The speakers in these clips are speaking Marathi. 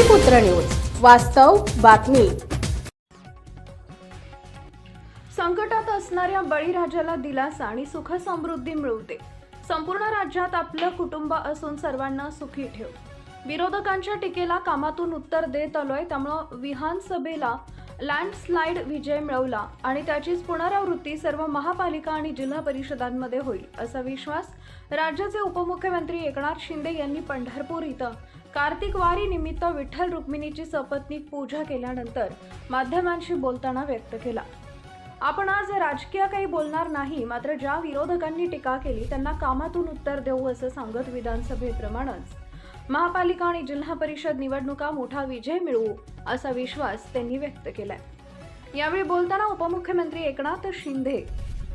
क्षेत्र न्यूज वास्तव बातमी. संकटात असणाऱ्या बळीराजाला दिलासा आणि सुख समृद्धी मिळवते. संपूर्ण राज्यात आपलं कुटुंब असून सर्वांना सुखी ठेव. विरोधकांच्या टीकेला कामातून उत्तर देत आलोय त्यामुळं विधानसभेला लँडस्लाइड विजय मिळवला आणि त्याचीच पुनरावृत्ती सर्व महापालिका आणि जिल्हा परिषदांमध्ये होईल असा विश्वास राज्याचे उपमुख्यमंत्री एकनाथ शिंदे यांनी पंढरपूर इथं कार्तिक वारी निमित्त विठ्ठल रुक्मिणीची सपत्नीक पूजा केल्यानंतर माध्यमांशी बोलताना व्यक्त केला. आपण आज राजकीय काही बोलणार नाही मात्र ज्या विरोधकांनी टीका केली त्यांना कामातून उत्तर देऊ असं सांगत विधानसभेप्रमाणेच. महापालिका आणि जिल्हा परिषद निवडणुका मोठा विजय मिळवू असा विश्वास त्यांनी व्यक्त केलाय. यावेळी बोलताना उपमुख्यमंत्री एकनाथ शिंदे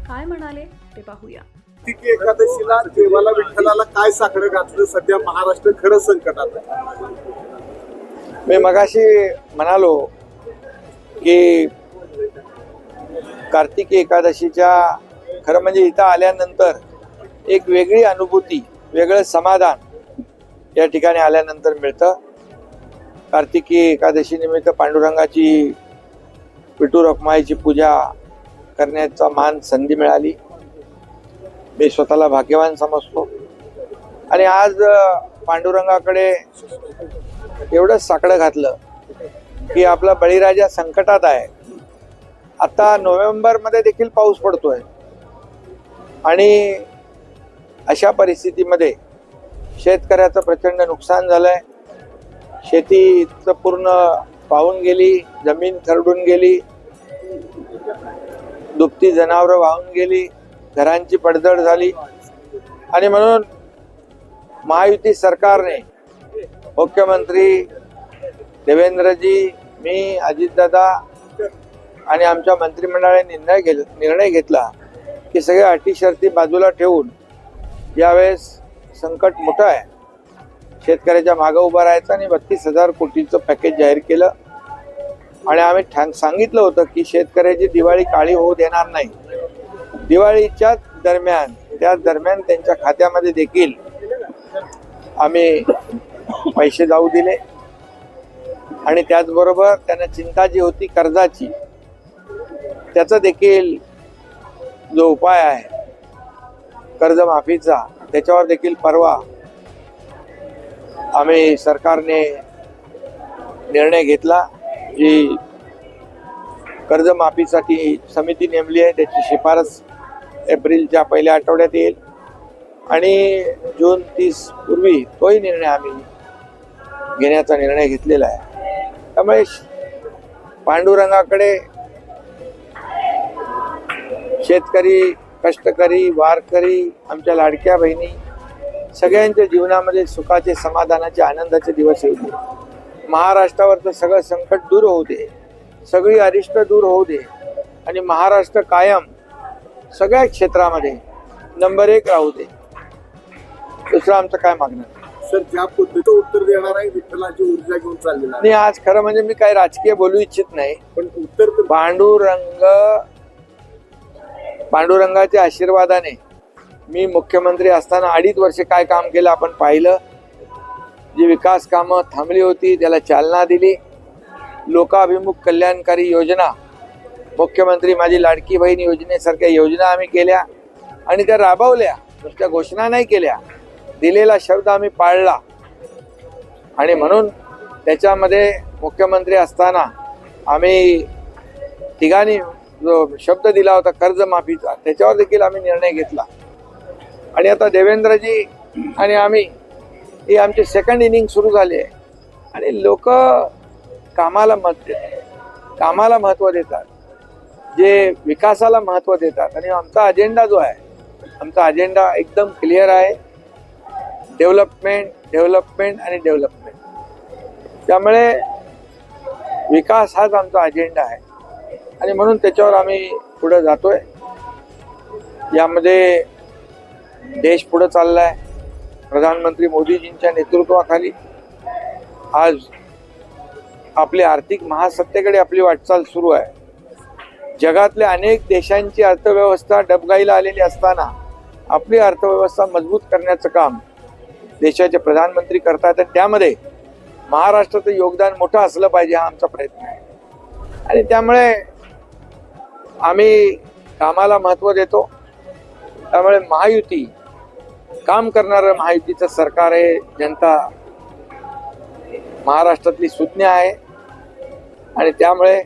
काय म्हणाले ते पाहूया. कार्तिकी एकादशीला देवाला विठ्ठलाला काय साखर घातलं? सध्या महाराष्ट्र खरं संकटात आहे. मी मगाशी म्हणालो की कार्तिकी एकादशीच्या खरं म्हणजे इथं आल्यानंतर एक वेगळी अनुभूती वेगळं समाधान या ठिकाणी आल्यानंतर मिळतं. कार्तिकी एकादशी निमित्त पांडुरंगाची विठू रखमाईची पूजा करण्याचा मान संधी मिळाली. मी स्वतःला भाग्यवान समजतो. आणि आज पांडुरंगाकडे एवढंच साकडं घातलं की आपला बळीराजा संकटात आहे. आता नोव्हेंबरमध्ये देखील पाऊस पडतोय. आणि अशा परिस्थितीमध्ये शेतकऱ्याचं प्रचंड नुकसान झालंय. शेतीचं पूर्ण पाहून गेली जमीन खरडून गेली दुभती जनावरं वाहून गेली. घरांची पडझड झाली. आणि म्हणून महायुती सरकारने मुख्यमंत्री देवेंद्रजी मी अजितदादा आणि आमच्या मंत्रिमंडळाने निर्णय घे निर्णय घेतला की सगळ्या अटी शर्ती बाजूला ठेवून यावेळेस संकट मोठं आहे. शेतकऱ्याच्या मागं उभं राहायचं आणि बत्तीस हजार कोटीचं पॅकेज जाहीर केलं. आणि आम्ही ठाण सांगितलं होतं की शेतकऱ्याची दिवाळी काळी होऊ देणार नाही. दिवाळीच्या दरम्यान त्या दरम्यान त्यांच्या खात्यामध्ये देखील आम्ही पैसे जाऊ दिले. आणि त्याचबरोबर त्यांना चिंता जी होती कर्जाची त्याचा देखील जो उपाय आहे कर्जमाफीचा त्याच्यावर देखील परवा आम्ही सरकारने निर्णय घेतला जी कर्जमाफीसाठी समिती नेमली आहे त्याची शिफारस एप्रिलच्या पहिल्या आठवड्यात येईल. आणि जून तीस पूर्वी तोही निर्णय आम्ही घेण्याचा निर्णय घेतलेला आहे. त्यामुळे पांडुरंगाकडे शेतकरी कष्टकरी वारकरी आमच्या लाडक्या बहिणी सगळ्यांच्या जीवनामध्ये सुखाचे समाधानाचे आनंदाचे दिवस येऊ दे. महाराष्ट्रावरचं सगळं संकट दूर होऊ दे. सगळी अरिष्ट दूर होऊ दे. आणि महाराष्ट्र कायम सगळ्या क्षेत्रामध्ये नंबर एक राहू दे. दुसरं आमचं काय मागणं नाही. सर ज्या पद्धतीचं उत्तर देणार आहे विठ्ठलाची ऊर्जा घेऊन चाललेला आहे. आणि आज खरं म्हणजे मी काही राजकीय बोलू इच्छित नाही. पण उत्तर तर पांडुरंग पांडुरंगाच्या आशीर्वादाने मी मुख्यमंत्री असताना अडीच वर्ष काय काम केलं आपण पाहिलं. जी विकास कामं थांबली होती त्याला चालना दिली. लोकाभिमुख कल्याणकारी योजना मुख्यमंत्री माझी लाडकी बहीण योजनेसारख्या योजना आम्ही केल्या आणि त्या राबवल्या. नुसत्या घोषणा नाही केल्या. दिलेला शब्द आम्ही पाळला. आणि म्हणून त्याच्यामध्ये मुख्यमंत्री असताना आम्ही तिघांनी जो शब्द दिला होता कर्जमाफीचा त्याच्यावर देखील आम्ही निर्णय घेतला. आणि आता देवेंद्रजी आणि आम्ही ही आमची सेकंड इनिंग सुरू झाली आहे. आणि लोक कामाला मत देतात. कामाला महत्त्व देतात. जे विकासाला महत्त्व देतात. आणि आमचा अजेंडा जो आहे आमचा अजेंडा एकदम क्लिअर आहे. डेव्हलपमेंट डेव्हलपमेंट आणि डेव्हलपमेंट त्यामुळे विकास हाच आमचा अजेंडा आहे. आणि म्हणून त्याच्यावर आम्ही पुढे जातोय. यामध्ये देश पुढे आहे प्रधानमंत्री मोदीजींच्या नेतृत्वाखाली आज आपली आर्थिक महासत्तेकडे आपली वाटचाल सुरू आहे. जगातल्या अनेक देशांची अर्थव्यवस्था डबगाईला आलेली असताना आपली अर्थव्यवस्था मजबूत करण्याचं काम देशाचे प्रधानमंत्री करतात आणि त्यामध्ये महाराष्ट्राचं योगदान मोठं असलं पाहिजे हा आमचा प्रयत्न आहे. आणि त्यामुळे आम्ही कामाला महत्त्व देतो. त्यामुळे महायुती काम करणारं महायुतीचं सरकार आहे जनता महाराष्ट्रातली सुज्ञ आहे. आणि त्यामुळे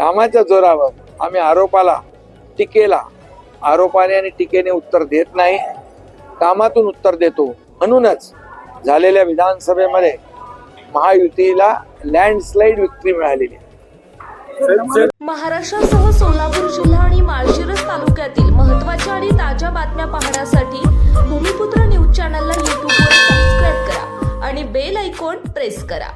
कामाच्या जोरावर आम्ही आरोपाला टीकेला. आरोपाने आणि टीकेने उत्तर देत नाही कामातून उत्तर देतो. म्हणूनच झालेल्या विधानसभेमध्ये महायुतीला लँडस्लाईड विक्री मिळालेली महाराष्ट्रासह सोलापूर जिल्हा आणि माळशिरस तालुक्यातील महत्त्वाच्या आणि ताज्या बातम्या पाहण्यासाठी भूमिपुत्र न्यूज चॅनलला यूट्यूबवर सबस्क्राईब करा आणि बेल ऐकॉन प्रेस करा.